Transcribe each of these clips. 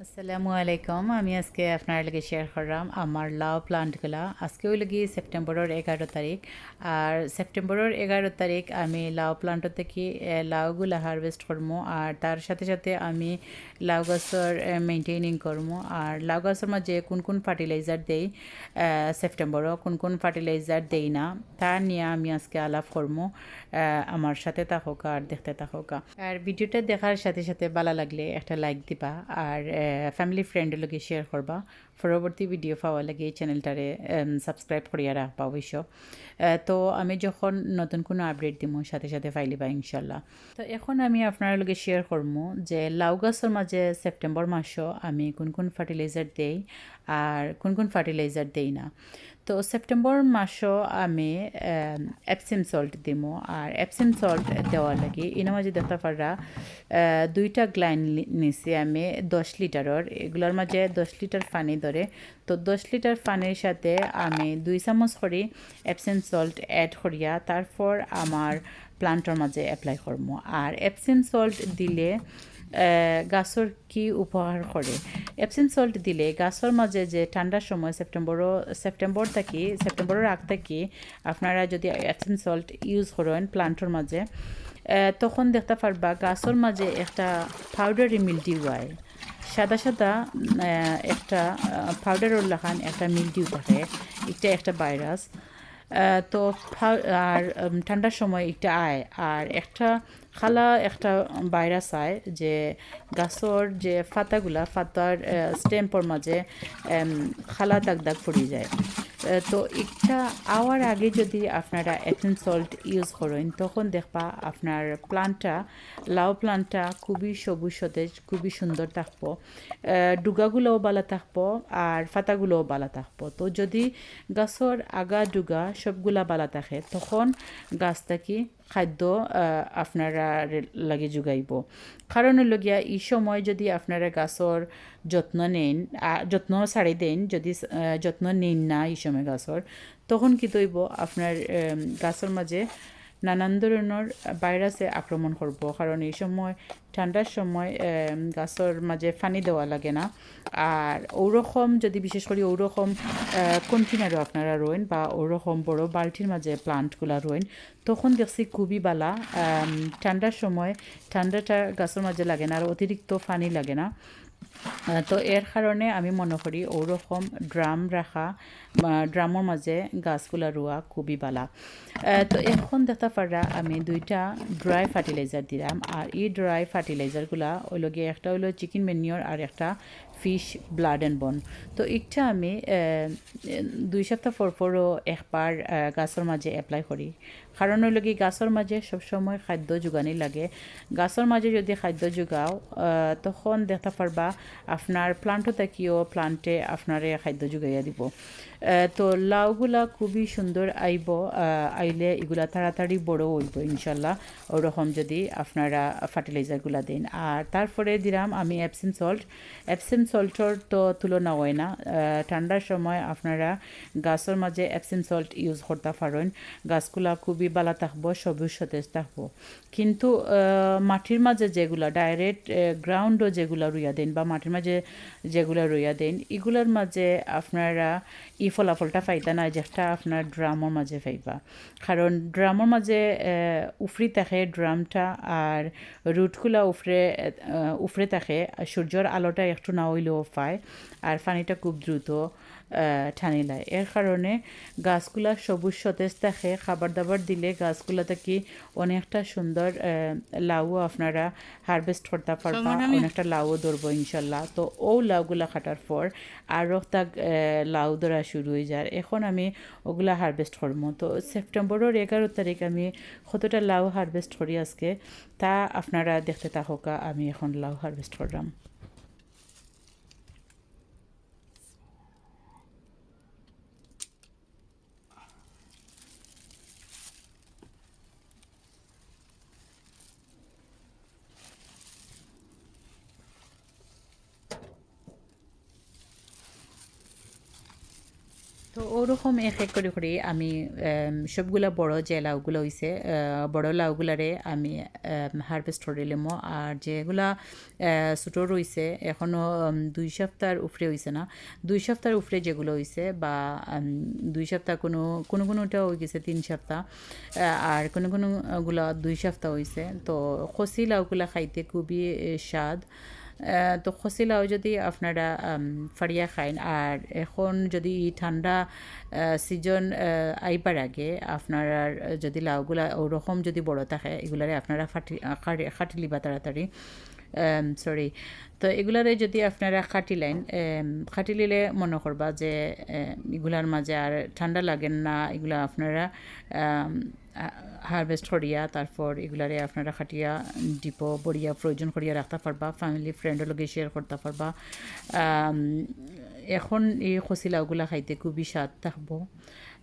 আসসালামু আলাইকুম আমি আজকে আপনার লগে শেয়ার করলাম আমার লাউ প্লান্টগুলা আজকে ওই লাগি সেপ্টেম্বরের এগারো তারিখ আর সেপ্টেম্বরের এগারো তারিখ আমি লাউ প্লান্ট থেকে লাউগুলা হারভেস্ট করব আর তার সাথে সাথে আমি লাউ গাছের মেনটেনিং করব আর লাউ গাছের মাঝে কোন কোন ফার্টিলাইজার দেই সেপ্টেম্বরও কোন কোন ফার্টিলাইজার দেই না তা নিয়ে আমি আজকে আলাপ করব আমার সাথে থাকুক আর দেখতে থাকুক আর ভিডিওটা দেখার সাথে সাথে ভালো লাগলে একটা লাইক দিবা আর ফ্যামিলি ফ্রেন্ডের লগে শেয়ার করবা। পরবর্তী ভিডিও পাওয়া লাগে এই চ্যানেলটারে সাবস্ক্রাইব করিয়া রাখবা অবশ্য। তো আমি যখন নতুন কোনো আপডেট দিব সাথে সাথে ফাইলিবা ইনশাল্লাহ। তো এখন আমি আপনার লগে শেয়ার করব যে লাউ গাছের মাঝে সেপ্টেম্বর মাসও আমি কোন কোন ফার্টিলাইজার দেই, আর কোন কোন ফার্টিলাইজার দেই না। তো সেপ্টেম্বর মাসও আমি এপসিম সল্ট দিব আর এপসিম সল্ট দেওয়ার লাগে দেখতে পারা দুইটা গ্লাইন নিছি আমি দশ লিটারের। এগুলোর মাঝে দশ লিটার পানি ধরে। তো দশ লিটার পানির সাথে আমি দুই চামচ করে এপসিম সল্ট অ্যাড করিয়া তারপর আমার প্লান্টের মাঝে এপ্লাই করব আর এপসিম সল্ট দিলে গাছর কি উপকার করে? এপসিন সল্ট দিলে গাছর মাঝে যে ঠান্ডার সময় সেপ্টেম্বরও সেপ্টেম্বর থাকি সেপ্টেম্বরের আগ থাকি আপনারা যদি এপসিন সল্ট ইউজ করেন প্লান্টের মাঝে তখন দেখতে পারবা গাছর মাঝে একটা পাউডারি মিল্ডিউ হয়। সাদা সাদা একটা পাউডারের লাখান একটা মিল্ডিউ থাকে। এটা একটা ভাইরাস তো আর ঠান্ডার সময় একটা আয়। আর একটা খালা, একটা ভাইরাস আয় যে গাছর যে ফাতাগুলা, ফাতার স্টেম্পর মাঝে খালা দাগ দাগ পড়ে যায়। তো একটা আওয়ার আগে যদি আপনারা এথেন সল্ট ইউজ করেন, তখন দেখবা আপনার প্লান্টটা, লাউ প্লান্টটা খুবই সবুজ সতেজ, খুবই সুন্দর থাকব। ডুগাগুলোও বালা থাকব আর ফাতাগুলোও বালা থাকব। তো যদি গাছর আগা ডুগা সবগুলা বালা থাকে, তখন গাছটা কি খাদ্য আপনারা লাগে যোগাইব। কারণ লগিয়া গিয়া, এই সময় যদি আপনারা গাছর যত্ন নেন যত্ন ছাড়ি দেন, যদি যত্ন নেন না এই সময় গাছর তখন কি তৈব আপনার গাছের মাঝে নানান ধরনের ভাইরাসে আক্রমণ করব কারণ এই সময় ঠান্ডার সময় গাছের মাঝে পানি দেওয়া লাগে না। আর ওরকম যদি, বিশেষ করে ওরকম কন্টেনারও আপনারা রয়েন বা ওরকম বড় বালতির মাঝে প্লান্টগুলা রয়েন তখন দেখছি খুবই বালা ঠান্ডার সময় ঠান্ডাটা গাছের মাঝে লাগে না আর অতিরিক্ত পানি লাগে না। তো এর কারণে আমি মনে করি ওরকম ড্রাম রাখা ড্রামের মাঝে গাছগুলা রোয়া খুবই বালা। তো এখন দেখতে পারা আমি দুইটা ড্রাই ফার্টিলাইজার দিলাম আর এই ড্রাই ফার্টিলাইজারগুলা ওই লগে একটা হলো চিকেন মেনিওর আর একটা ফিশ ব্লাড অ্যান্ড বন তো এটা আমি দুই সপ্তাহ পর পরও একবার গাছের মাঝে এপ্লাই করি। কারণ হইল কি গাছের মাঝে সবসময় খাদ্য যোগানি লাগে। গাছের মাঝে যদি খাদ্য যোগাও তখন দেখতে পারবা আপনার প্লান্টও থাকিও প্লান্টে আপনারে খাদ্য যোগাইয়া দিব। তো লাউগুলা খুবই সুন্দর আইব আইলে এগুলা তাড়াতাড়ি বড় হইব ইনশাল্লাহ। ওরকম যদি আপনারা ফার্টিলাইজারগুলা দেন। আর তারপরে দিলাম আমি অ্যাপসিন সল্ট অ্যাপসিন সল্টর তো তুলনা হয় না। ঠান্ডার সময় আপনারা গাছের মাঝে অ্যাপসিন সল্ট ইউজ করতে পারেন। গাছগুলা খুবই বালা থাকব, সবুজ সতেজ থাকব। কিন্তু মাটির মাঝে যেগুলা ডাইরেক্ট গ্রাউন্ডও যেগুলা রুইয়া দেন বা মাটির মাঝে যেগুলা রুইয়া দেন, এগুলোর মাঝে আপনারা ই ফলাফলটা পাইতা না যেটা আপনার ড্রামর মাঝে পাইবা কারণ ড্রামর মাঝে উফরি থাকে ড্রামটা আর রুটগুলা উফরে উফরে থাকে সূর্যর আলোটা একটু না হইলেও পায় আর পানিটা খুব দ্রুত ঠানি লায়। এর কারণে গাছগুলা সবুজ সতেজ থাকে খাবার দাবার দিলে গাছগুলা থেকে অনেকটা সুন্দর লাউও আপনারা হারভেস্ট করতে পারবা অনেকটা লাউও ধরবো ইনশাল্লাহ। তো ও লাউগুলা কাটার পর আরও তা লাউ ধরা শুরু হয়ে যায়। এখন আমি ওগুলা হারভেস্ট করব তো সেপ্টেম্বরের এগারো তারিখ আমি কতটা লাউ হারভেস্ট করি আজকে, তা আপনারা দেখতে থাকা আমি এখন লাউ হারভেস্ট করলাম। তো ওরকম এক এক করে করে আমি সবগুলা বড় যে লাউগুলো আহ, বড় লাউগুলারে আমি হারভেস্ট করে লিমো আর যেগুলা ছোটো রইছে এখনও দুই সপ্তাহের উপরে হইছে না। দুই সপ্তাহের উপরে যেগুলো হইছে বা দুই সপ্তাহ কোনো কোনো কোনোটা হয়ে গেছে তিন সপ্তাহ আর কোনো কোনোগুলো দুই সপ্তাহ হইছে। তো খসি লাউগুলা খাইতে খুবই স্বাদ। তো খসিলাও যদি আপনারা ফাড়িয়া খাইন। আর এখন যদি ঠান্ডা সিজন আইবার আগে আপনারা যদি লাউগুলা ওরকম যদি বড় থাকে, এগুলারে আপনারা ফাটি খাটি- খাটিলিবা তাড়াতাড়ি। সরি তো এগুলারে যদি আপনারা খাটি খাটিলেন খাটিলিলে মনে করবা যে এগুলার মাঝে আর ঠান্ডা লাগেন না এগুলা আপনারা হারভেস্ট করিয়া তারপর এগুলারে আপনারা খাটিয়া ডিপো বড়িয়া প্রয়োজন করিয়া রাখতে পারবা ফ্যামিলি ফ্রেন্ডের লগে শেয়ার করতে পারবা। এখন এই খসি লাউগুলা খাইতে খুবই স্বাদ থাকব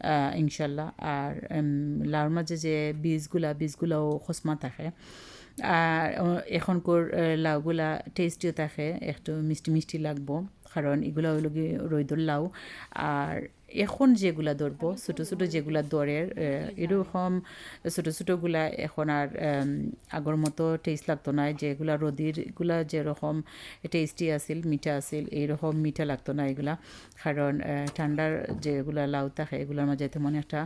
আহ, ইনশাল্লাহ। আর লাউর মাঝে যে বীজগুলা বীজগুলাও খসমা থাকে। আর এখনকার লাউগুলা টেস্টিও থাকে, একটু মিষ্টি মিষ্টি লাগবো, কারণ এগুলা হইল কি রৈদর লাউ, আর এখন যেগুলা ধরবো, ছোটো ছোটো যেগুলা দরের এরকম ছোটো ছোটোগুলা এখন আর আগর মতো টেস্ট লাগতো না, যেগুলা রদিরগুলা যেরকম টেস্টি আছিল, মিঠা আছিল এইরকম মিঠা লাগতো না এগুলা। কারণ ঠান্ডার যেগুলা লাউ থাকে, এগুলোর মাঝে তেমন একটা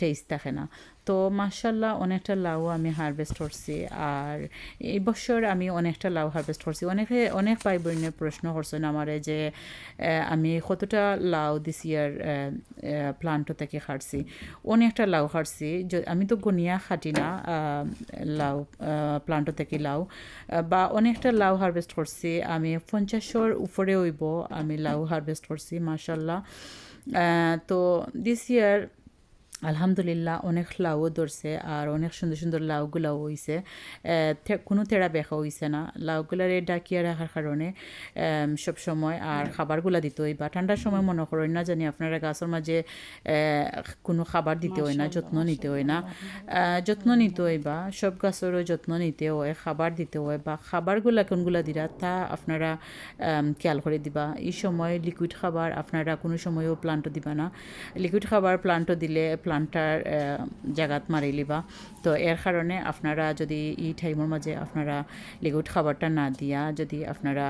টেস্ট থাকে না। তো মার্শাল্লাহ অনেকটা লাউ আমি হারভেস্ট করছি, আর এই বছর আমি অনেকটা লাউ হারভেস্ট করছি। অনেকে, অনেক ভাই বোনের প্রশ্ন করছেন আমারে যে আমি কতটা লাউ দিস ইয়ার প্লান্ট থেকে খাটছি। অনেকটা লাউ খাটছি আমি তো গনিয়া খাটি না লাউ প্লান্টও থেকে লাউ। বা অনেকটা লাউ হারভেস্ট করছি, আমি পঞ্চাশর উপরে হইব, আমি লাউ হারভেস্ট করছি মার্শাল্লাহ তো দিস ইয়ার আলহামদুলিল্লাহ অনেক লাউও ধরছে আর অনেক সুন্দর সুন্দর লাউগুলাও থে- কোনো তেড়া বেখা হইছে না। লাউগুলারে ডাকিয়া রাখার কারণে সব সময় আর খাবারগুলা দিতে হয় বা ঠান্ডার সময় মনে করেন না জানি আপনারা গাছের মাঝে কোনো খাবার দিতে হয় না যত্ন নিতে হয় না। যত্ন নিতে হয় বা সব গাছেরও যত্ন নিতে হয় খাবার দিতে হয় বা খাবারগুলা কোনগুলা দিরা তা আপনারা খেয়াল করে দিবা। এই সময় লিকুইড খাবার আপনারা কোনো সময়ও প্লান্টও দিবা না। লিকুইড খাবার প্লান্টও দিলে প্লান্টার জাগাত মারি লিবা তো এর কারণে আপনারা যদি এই টাইমের মাঝে আপনারা লিকুইড খাবারটা না দিয়া যদি আপনারা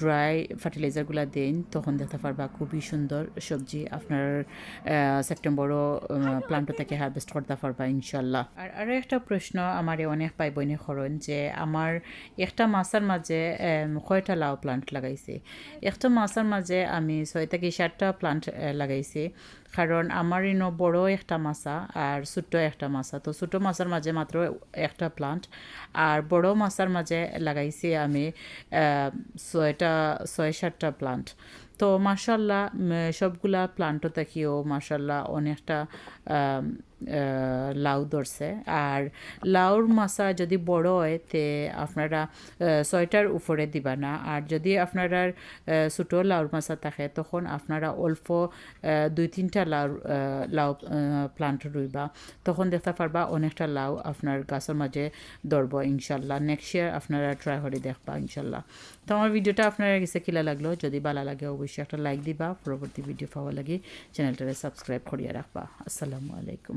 ড্রাই ফার্টিলাইজারগুলো দেন, তখন দেখতে পারবা খুবই সুন্দর সবজি আপনার সেপ্টেম্বরও প্লান্ট থেকে হারভেস্ট করতে পারবা ইনশাল্লাহ। আর আরও একটা প্রশ্ন আমার অনেক পাই বইনে করেন যে আমার একটা মাছের মাঝে কয়টা লাউ প্লান্ট লাগাইছে? একটা মাছের মাঝে আমি ছয় থেকে সাতটা প্লান্ট লাগাইছি। কারণ আমার ইনো বড় একটা মাছা আর ছোট্ট একটা মাছা। তো ছোট মাছের মাঝে মাত্র একটা প্লান্ট আর বড় মাছের মাঝে লাগাইছি আমি ছয়টা, ছয় সাতটা প্লান্ট তো মার্শাল্লাহ সবগুলা প্লান্টও থাকিও মার্শাল্লাহ অনেকটা লাউ ধরছে। আর লাউর মাছা যদি বড় হয় তে আপনারা আহ, ছয়টার উপরে দিবা না। আর যদি আপনারা ছোটো লাউর মাছা থাকে তখন আপনারা অল্প দুই তিনটা লাউ লাউ প্লান্ট রুইবা। তখন দেখতে পারবা অনেকটা লাউ আপনার গাছের মাঝে ধরব ইনশাল্লাহ। নেক্সট ইয়ার আপনারা ট্রাই করে দেখবা ইনশাল্লাহ। তো আমার ভিডিওটা আপনারা কাছে কিলা লাগল? যদি ভালো লাগে অবশ্যই একটা লাইক দিবা। পরবর্তী ভিডিও পাওয়া লাগে চ্যানেলটারে সাবস্ক্রাইব করিয়া রাখবা। আসসালামু আলাইকুম।